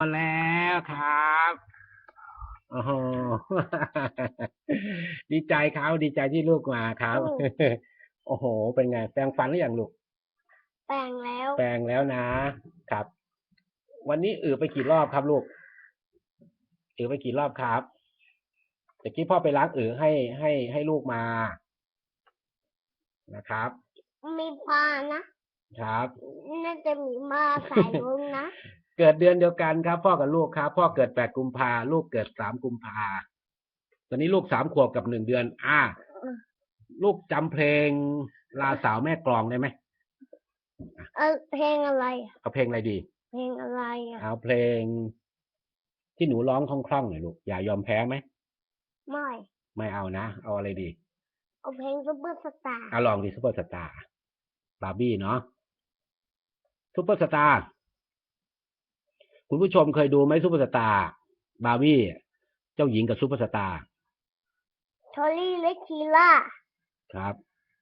มาแล้วครับโอ้โหดีใจครับดีใจที่ลูกมาครับอืมโอ้โห เป็นไง แปรงฟันหรือยังลูก แปลงแล้ว แปรงแล้วนะครับ วันนี้อือไปกี่รอบครับลูกอือไปกี่รอบครับเมื่อกี้พ่อไปล้างอือให้ให้ให้ลูกมา นะครับ มีปลานะครับ น่าจะมีมาสายลุงนะ เกิดเดือนเดียวกันครับ พ่อกับลูกครับ พ่อเกิดแปดกุมภาลูกเกิดสามกุมภาตอนนี้ลูกสามขวบกับหนึ่งเดือน อ่า ลูกจำเพลงลาสาวแม่กลองได้ไหมเออเพลงอะไรอะเอาเพลงอะไรดี เพลงอะไรอะเอาเพลง ที่หนูร้องคล่องๆหน่อยลูกอย่ายอมแพ้ไหมไม่ ไม่เอานะ เอาอะไรดี เอาเพลงซุปเปอร์สตาร์เอาลองดีซูเปอร์สตาร์บาร์บี้เนาะซูเปอร์สตาร์ คุณผู้ชมเคยดูไหมซูเปอร์สตาร์บาร์บี้เจ้าหญิงกับซูเปอร์สตาร์ทอรี่และคีล่าครับ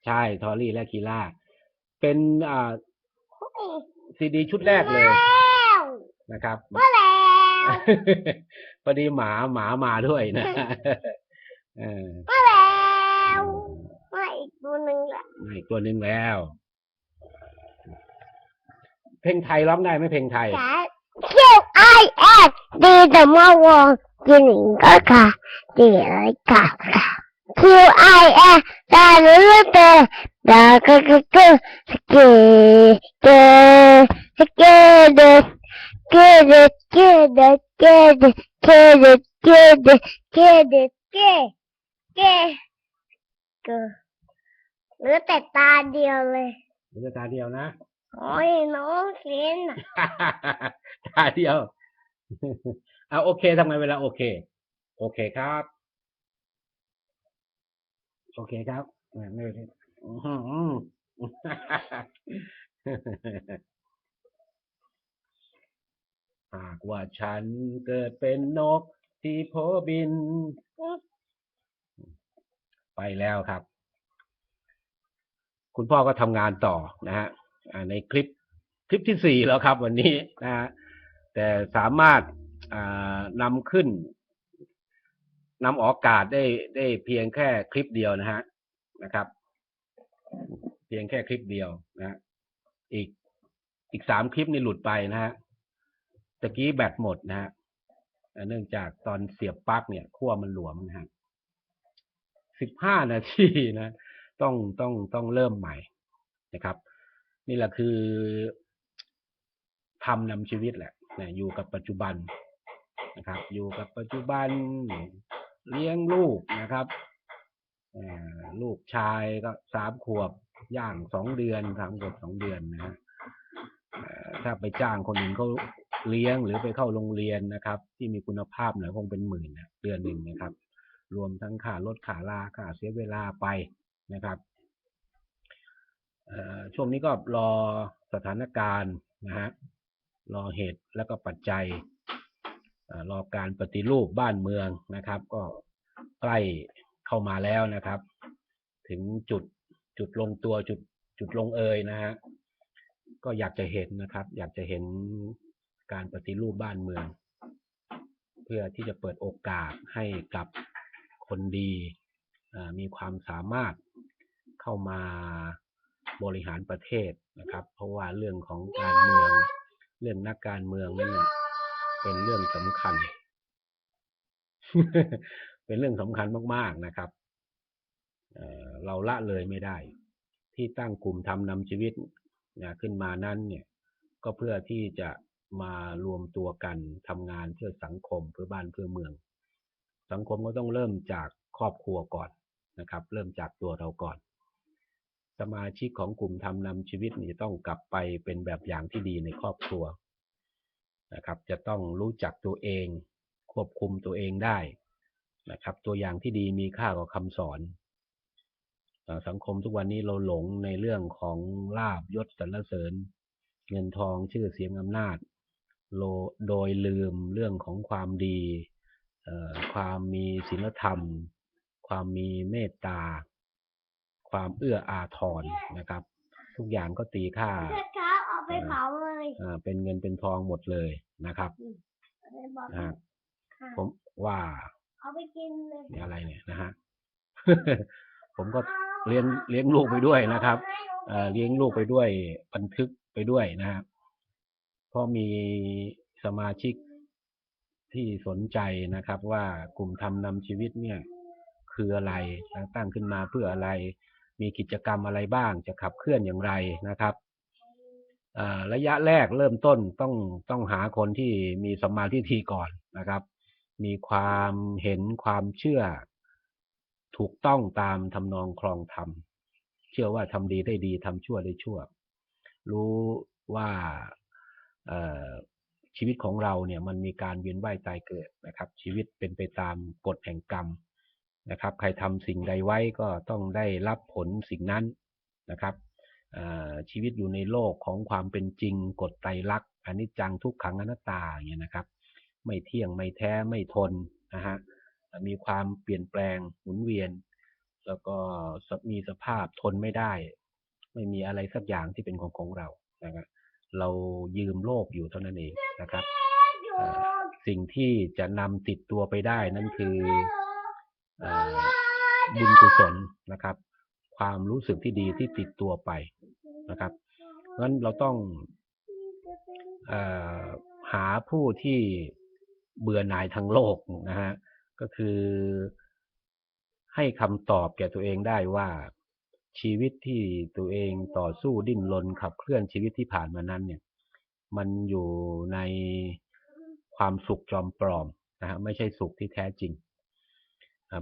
ใช่ทอรี่และคีล่าเป็นอ่าเฮ้ยซีดีชุดแรกเลยแล้วนะครับมาแล้วพอดีหมาหมามาด้วยนะเออมาแล้วมาอีกตัวหนึ่งละมาอีกตัวหนึ่งแล้ว เพลงไทยร้องได้ไหมเพลงไทยจ๋า Q I S ดีแต่เมื่อวานกินหนึ่งก็ค่ะดีเลยค่ะค่ะ Q I S ตาลุลุเตดาก็ก็ก็สเกเกสเกเดเกเดเกเดเกเดเกเดเกเดเกเดเกเกเกเหลือแต่ตาเดียวเลยมันจะตาเดียวนะ โอ้ยน้องเขียนน่ะตาเดียวเอาโอเคทำไงเวลาโอเค โอเคครับ โอเคครับไม่ไม่ไม่อื้อหือหากว่าฉันเกิดเป็นนกที่โพบิน ไปแล้วครับ คุณพ่อก็ทำงานต่อนะฮะ ในคลิปคลิปที่สี่แล้วครับวันนี้นะฮะแต่สามารถนำขึ้นนำออกอากาศได้ได้เพียงแค่คลิปเดียวนะฮะนะครับ เพียงแค่คลิปเดียวนะฮะอีกอีกสามคลิปนี่หลุดไปนะฮะตะกี้แบตหมดนะฮะเนื่องจากตอนเสียบปลั๊กเนี่ยขั้วมันหลวมนะฮะสิบห้านาทีนะ ต้องต้องต้องเริ่มใหม่นะครับ นี่แหละคือทำนำชีวิตแหละนะอยู่กับปัจจุบันนะครับ อยู่กับปัจจุบันเลี้ยงลูกนะครับลูกชายก็สามขวบย่างสองเดือนสามขวบสองเดือนนะฮะถ้าไปจ้างคนอื่นเขาเลี้ยงหรือไปเข้าโรงเรียนนะครับ ที่มีคุณภาพหน่อยคงเป็นหมื่นนะเดือนหนึ่งนะครับ รวมทั้งค่ารถค่าลาค่าเสียเวลาไปนะครับ ช่วงนี้ก็รอสถานการณ์นะฮะรอเหตุแล้วก็ปัจจัยเอ่อรอการปฏิรูปบ้านเมืองนะครับ ก็ใกล้เข้ามาแล้วนะครับ ถึงจุดจุดลงตัวจุดจุดลงเอยนะฮะก็อยากจะเห็นนะครับ อยากจะเห็นการปฏิรูปบ้านเมือง เพื่อที่จะเปิดโอกาสให้กับคนดีมีความสามารถเข้ามา บริหารประเทศนะครับ เพราะว่าเรื่องของการเมือง เรื่องนักการเมืองนี่เป็นเรื่องสำคัญ เป็นเรื่องสำคัญมากๆนะครับเอ่อเราละเลยไม่ได้ ที่ตั้งกลุ่มทำนำชีวิตนะขึ้นมานั้นเนี่ย ก็เพื่อที่จะมารวมตัวกันทำงานเพื่อสังคมเพื่อบ้านเพื่อเมือง สังคมก็ต้องเริ่มจากครอบครัวก่อนนะครับ เริ่มจากตัวเราก่อน สมาชิกของกลุ่มทำนำชีวิตนี่ต้องกลับไปเป็นแบบอย่างที่ดีในครอบครัวนะครับ จะต้องรู้จักตัวเอง ควบคุมตัวเองได้นะครับ ตัวอย่างที่ดีมีค่ากว่าคำสอนสังคมทุกวันนี้เราหลงในเรื่องของลาบยศสรรเสริญ เงินทองชื่อเสียงอำนาจโลโดยลืมเรื่องของความดี ความมีศีลธรรม ความมีเมตตา ความเอื้ออาทรนะครับ ทุกอย่างก็ตีค่าเช้าเอาไปเผาเลยอ่าเป็นเงินเป็นทองหมดเลยนะครับอืมนะฮะผมว่าเอาไปกินเลยนี่อะไรเนี่ยนะฮะผมก็เลี้ยงเลี้ยงลูกไปด้วยนะครับเอ่อเลี้ยงลูกไปด้วยบันทึกไปด้วยนะครับเพราะมีสมาชิกที่สนใจนะครับ ว่ากลุ่มทำนำชีวิตเนี่ย คืออะไรตั้งขึ้นมาเพื่ออะไร มีกิจกรรมอะไรบ้าง จะขับเคลื่อนอย่างไรนะครับระยะแรกเริ่มต้นต้องต้องหาคนที่มีสมมาธิทีก่อนนะครับ มีความเห็นความเชื่อ ถูกต้องตามทำนองคลองธรรมเชื่อว่าทำดีได้ดีทำชั่วได้ชั่ว รู้ว่าชีวิตของเราเนี่ยมันมีการเวียนว่ายตายเกิดนะครับ ชีวิตเป็นไปตามกฎแห่งกรรม นะครับ ใครทำสิ่งใดไว้ก็ต้องได้รับผลสิ่งนั้นนะครับชีวิตอยู่ในโลกของความเป็นจริงกฎไตรลักษณ์อนิจจังทุกขังอนัตตาอย่างเงี้ยนะครับ ไม่เที่ยงไม่แท้ไม่ทนนะฮะมีความเปลี่ยนแปลงหมุนเวียน แล้วก็มีสภาพทนไม่ได้ ไม่มีอะไรสักอย่างที่เป็นของของเรานะครับเรายืมโลกอยู่เท่านั้นเองนะครับสิ่งที่จะนำติดตัวไปได้นั่นคือ บุญกุศลนะครับ ความรู้สึกที่ดีที่ติดตัวไปนะครับเพราะฉะนั้นเราต้องอหาผู้ที่เบื่อหน่ายทางโลกนะฮะก็คือให้คำตอบแก่ตัวเองได้ว่าชีวิตที่ตัวเองต่อสู้ดิ้นรนขับเคลื่อนชีวิตที่ผ่านมานั้นเนี่ย มันอยู่ในความสุขจอมปลอมนะฮะไม่ใช่สุขที่แท้จริง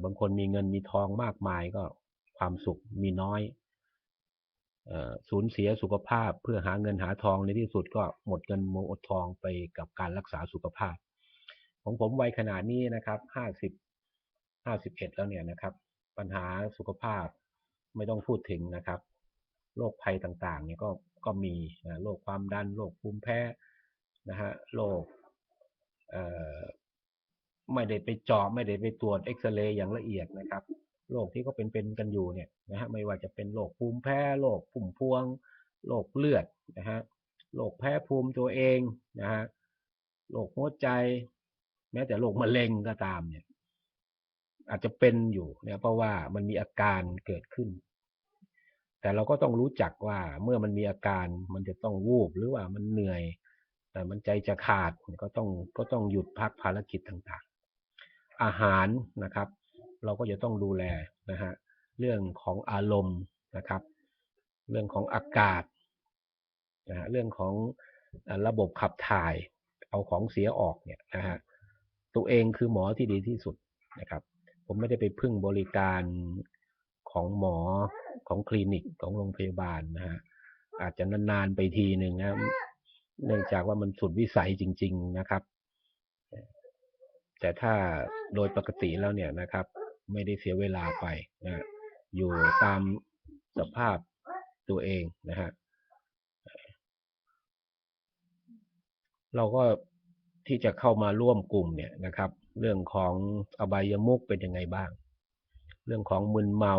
บางคนมีเงินมีทองมากมายก็ความสุขมีน้อยสูญเสียสุขภาพเพื่อหาเงินหาทองในที่สุดก็หมดเงินหมดทองไปกับการรักษาสุขภาพ ของผมวัยขนาดนี้นะครับห้าสิบห้าสิบเอ็ดแล้วเนี่ยนะครับ ปัญหาสุขภาพไม่ต้องพูดถึงนะครับโรคภัยต่างๆเนี่ยก็ก็มีนะโรคความดันโรคภูมิแพ้นะฮะโรค ไม่ได้ไปเจาะไม่ได้ไปตรวจเอ็กซเรย์อย่างละเอียดนะครับโรคที่ก็เป็นเป็นกันอยู่เนี่ยนะฮะไม่ว่าจะเป็นโรคภูมิแพ้โรคผุ่มพวงโรคเลือดนะฮะโรคแพ้ภูมิตัวเองนะฮะโรคหัวใจ แม้แต่โรคมะเร็งก็ตามเนี่ยอาจจะเป็นอยู่เนี่ยเพราะว่ามันมีอาการเกิดขึ้น แต่เราก็ต้องรู้จักว่าเมื่อมันมีอาการมันจะต้องวูบหรือว่ามันเหนื่อย แต่มันใจจะขาดก็ต้องก็ต้องหยุดพักภารกิจต่างๆ อาหารนะครับ เราก็จะต้องดูแลนะฮะเรื่องของอารมณ์นะครับ เรื่องของอากาศนะฮะเรื่องของระบบขับถ่ายเอาของเสียออกเนี่ยนะฮะตัวเองคือหมอที่ดีที่สุดนะครับ ผมไม่ได้ไปพึ่งบริการของหมอของคลินิกของโรงพยาบาลนะฮะอาจจะนานๆไปทีหนึ่งนะเนื่องจากว่ามันสุดวิสัยจริง ๆนะครับ แต่ถ้าโดยปกติแล้วเนี่ยนะครับ ไม่ได้เสียเวลาไปนะอยู่ตามสภาพตัวเองนะฮะเราก็ที่จะเข้ามาร่วมกลุ่มเนี่ยนะครับ เรื่องของอบายมุกเป็นยังไงบ้าง เรื่องของมึนเมา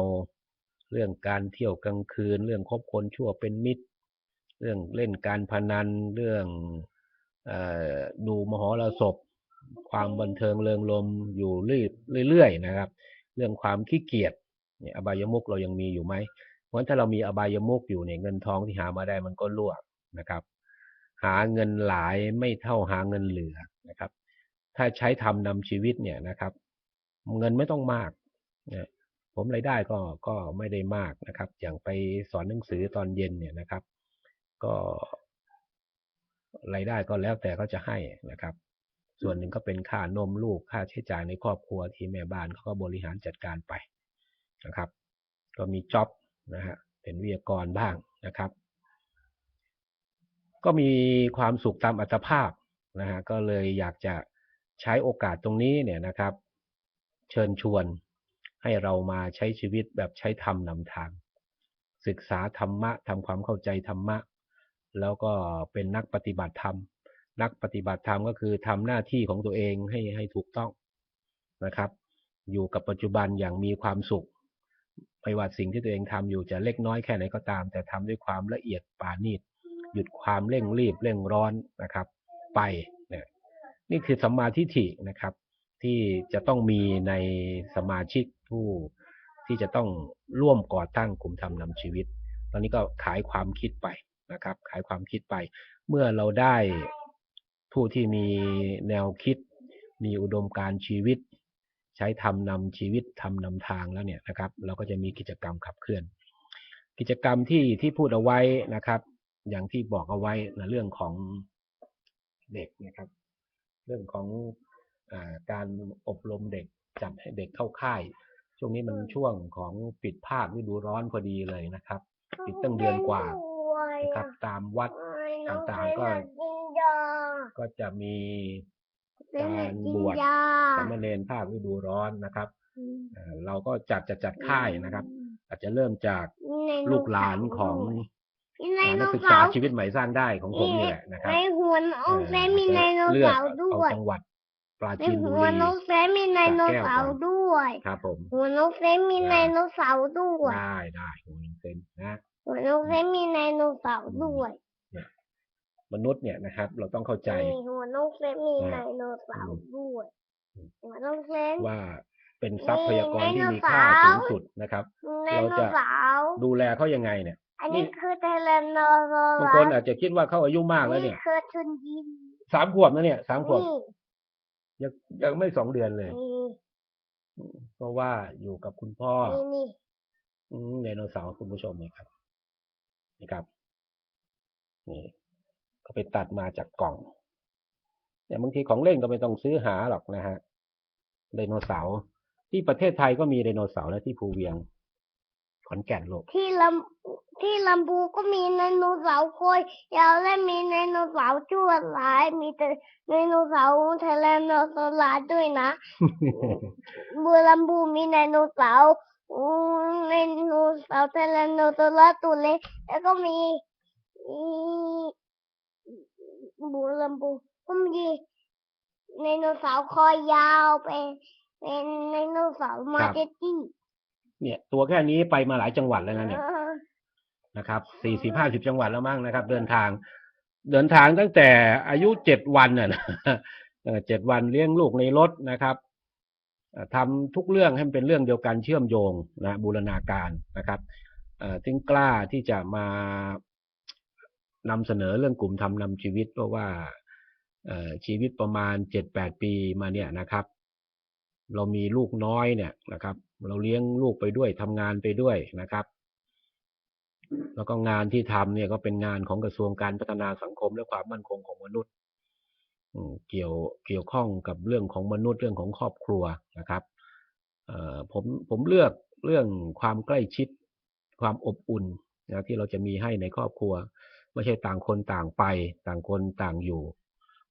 เรื่องการเที่ยวกลางคืน เรื่องคบคนชั่วเป็นมิตร เรื่องเล่นการพนัน เรื่องอดูมหรสพ ความบันเทิงเริงรมอยู่เรื่อยๆนะครับ เรื่องความขี้เกียจเนี่ยอบายมุกเรายังมีอยู่ไหมเพราะถ้าเรามีอบายมุกอยู่เนี่ยเงินทองที่หามาได้มันก็รั่วนะครับ หาเงินหลายไม่เท่าหาเงินเหลือนะครับ ถ้าใช้ทำนำชีวิตเนี่ยนะครับ เงินไม่ต้องมากนะผมรายได้ก็ก็ไม่ได้มากนะครับ อย่างไปสอนหนังสือตอนเย็นเนี่ยนะครับ ก็รายได้ก็แล้วแต่เขาจะให้นะครับ ส่วนหนึ่งก็เป็นค่านมลูกค่าใช้จ่ายในครอบครัวที่แม่บ้านเขาก็บริหารจัดการไปนะครับ ก็มีจ็อบนะฮะเป็นวิทยากรบ้างนะครับ ก็มีความสุขตามอัตภาพนะฮะก็เลยอยากจะใช้โอกาสตรงนี้เนี่ยนะครับ เชิญชวนให้เรามาใช้ชีวิตแบบใช้ธรรมนำทาง ศึกษาธรรมะทำความเข้าใจธรรมะ แล้วก็เป็นนักปฏิบัติธรรม นักปฏิบัติธรรมก็คือทำหน้าที่ของตัวเองให้ให้ถูกต้องนะครับ อยู่กับปัจจุบันอย่างมีความสุขไม่ว่าสิ่งที่ตัวเองทำอยู่จะเล็กน้อยแค่ไหนก็ตาม แต่ทำด้วยความละเอียดปราณีตหยุดความเร่งรีบเร่งร้อนนะครับ ไปเนี่ยนี่คือสัมมาทิฏฐินะครับ ที่จะต้องมีในสมาชิกผู้ที่จะต้องร่วมก่อตั้งกลุ่มทำนำชีวิต ตอนนี้ก็ขายความคิดไปนะครับ ขายความคิดไป เมื่อเราได้ ผู้ที่มีแนวคิด มีอุดมการชีวิต ใช้ทำนำชีวิตทำนำทางแล้วเนี่ยนะครับ เราก็จะมีกิจกรรมขับเคลื่อน กิจกรรมที่ที่พูดเอาไว้นะครับ อย่างที่บอกเอาไว้นะเรื่องของเด็กนะครับ เรื่องของอาการอบรมเด็กจัดให้เด็กเข้าค่าย ช่วงนี้มันช่วงของปิดภาคฤดูร้อนพอดีเลยนะครับ ปิดตั้งเดือนกว่านะครับ ตามวัดต่างๆก็ ก็จะมีการบวชสามเณรภาคฤดูร้อนนะครับเอ่อเราก็จัดจะจัดค่ายนะครับ อาจจะเริ่มจากลูกหลานของมีไดอ่าโนนักศึกเสาษาร์ชีวิตใหม่สร้างได้ของผมนี่แหละนะครับในหัวน้องแซมมีไดโนเลือกเสาร์ด้เอาวยจังหวัดปราในจีนบุหัวรีน้องแซมมีไดโนเสาร์ด้วยครับผมหัวน้องแซมมีไดโนเสาร์ด้วยได้ได้ผมยังเป็นนะหัวน้องแซมมีไดโนเสาร์ด้วย มนุษย์เนี่ยนะครับ เราต้องเข้าใจนี่หัวน้องแซมมีไดโนเสาร์ด้วยอืมหัวน้องแซมว่าเป็นทรัพยากรที่มีไดโนเสาค่าร์สูงสุดนะครับมีไดโนเสาร์ดูแลเขายังไงเนี่ย อันนี้นี่คือไทแลนโนโซบางลัคนสอาจจะคิดว่าเขาอายุมากแล้วเนี่ยคือทุนยินสามขวบนะเนี่ยสามขวบนี่ยังยังไม่สองเดือนเลยนี่เพราะว่าอยู่กับคุณพ่อนี่นี่อืมไดโนเสาร์คุณผู้ชมนี่ครับนี่ครับนี่ ก็ไปตัดมาจากกล่องเนี่ยบางทีของเล่นก็ไม่ต้องซื้อหาหรอกนะฮะไดโนเสาร์ที่ประเทศไทยก็มีไดโนเสาร์นะที่ภูเวียง ขอนแก่นโลก ที่ลำที่ลำพูก็มีไดโนเสาร์คอยยาวและมีไดโนเสาร์ชั่วร้าย มีแต่ไดโนเสาร์ไทแลนโนโซลัสด้วยนะบัวลำพูมีไดโนเสาร์ไดโนเสาร์ไทแลนโนโซลัสตัวเล็กแล้วก็มีมี บัวลำพูก็มีไดโนเสาร์คอยาวเป็นเป็นไดโนเสาร์มาเจตี้เนี่ย ตัวแค่นี้ไปมาหลายจังหวัดแล้วนะเนี่ยนะครับสี่สิบห้าสิบจังหวัดแล้วมั้งนะครับ เดินทาง เดินทางตั้งแต่อายุเจ็ดวันน่ะนะเออเจ็ดวันเลี้ยงลูกในรถนะครับทำทุกเรื่องให้มันเป็นเรื่องเดียวกันเชื่อมโยงนะบูรณาการนะครับเอ่อถึงกล้าที่จะมา นำเสนอเรื่องกลุ่มทำนำชีวิตเพราะว่าชีวิตประมาณเจ็ดแปดปีมาเนี่ยนะครับ เรามีลูกน้อยเนี่ยนะครับ เราเลี้ยงลูกไปด้วยทำงานไปด้วยนะครับ แล้วก็งานที่ทำเนี่ยก็เป็นงานของกระทรวงการพัฒนาสังคมและความมั่นคงของมนุษย์เกี่ยวเกี่ยวข้องกับเรื่องของมนุษย์เรื่องของครอบครัวนะครับผมผมเลือกเรื่องความใกล้ชิดความอบอุ่นนะที่เราจะมีให้ในครอบครัว ไม่ใช่ต่างคนต่างไป ต่างคนต่างอยู่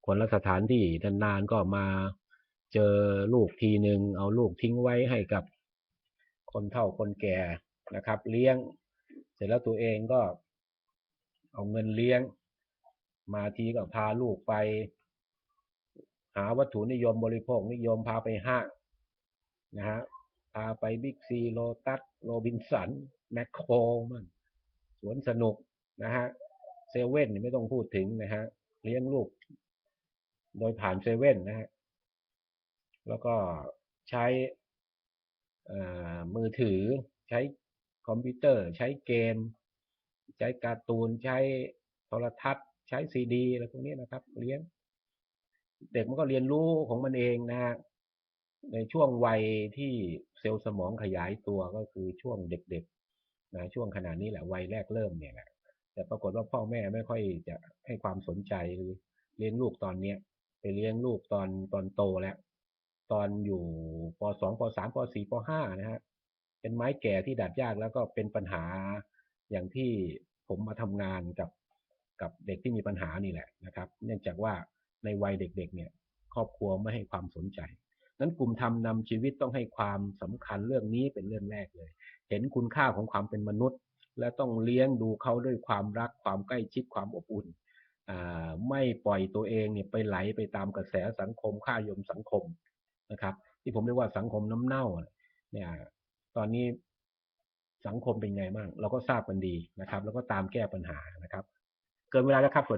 คนละสถานที่นานๆก็มาเจอลูกทีหนึ่งเอาลูกทิ้งไว้ให้กับคนเฒ่าคนแก่นะครับ เลี้ยง เสร็จแล้วตัวเองก็ เอาเงินเลี้ยง มาทีก็พาลูกไป หาวัตถุนิยมบริโภคนิยมพาไปห้างนะฮะพาไปบิ๊กซีโลตัสโรบินสันแมคโครมันสวนสนุกนะฮะ เซเว่นไม่ต้องพูดถึงนะฮะเลี้ยงลูก โดยผ่านเซเว่นนะฮะแล้วก็ใช้มือถือใช้คอมพิวเตอร์ ใช้เกม ใช้การ์ตูนใช้โทรทัศน์ ใช้ซีดีอะไรพวกนี้นะครับ เลี้ยง เด็กมันก็เรียนรู้ของมันเองนะฮะในช่วงวัยที่เซลล์สมองขยายตัวก็คือช่วงเด็กๆนะช่วงขนาดนี้แหละวัยแรกเริ่มเนี่ยแหละ แต่ปรากฏว่าพ่อแม่ไม่ค่อยจะให้ความสนใจหรือเลี้ยงลูกตอนเนี้ยไปเลี้ยงลูกตอนตอนโตแล้ว ตอนอยู่ปสองปสามปสี่ปห้านะฮะเป็นไม้แก่ที่ดัดยากแล้วก็เป็นปัญหาอย่างที่ผมมาทำงานกับกับเด็กที่มีปัญหานี่แหละนะครับ เนื่องจากว่าในวัยเด็กๆเนี่ย ครอบครัวไม่ให้ความสนใจ นั้นกลุ่มทำนำชีวิตต้องให้ความสำคัญเรื่องนี้เป็นเรื่องแรกเลย เห็นคุณค่าของความเป็นมนุษย์ และต้องเลี้ยงดูเขาด้วยความรักความใกล้ชิดความอบอุ่นอ่าไม่ปล่อยตัวเองเนี่ยไปไหลไปตามกระแสสังคมค่ายมสังคมนะครับ ที่ผมเรียกว่าสังคมน้ำเน่าเนี่ยตอนนี้สังคมเป็นไงบ้างเราก็ทราบกันดีนะครับ แล้วก็ตามแก้ปัญหานะครับ เกินเวลาแล้วครับสวัสดี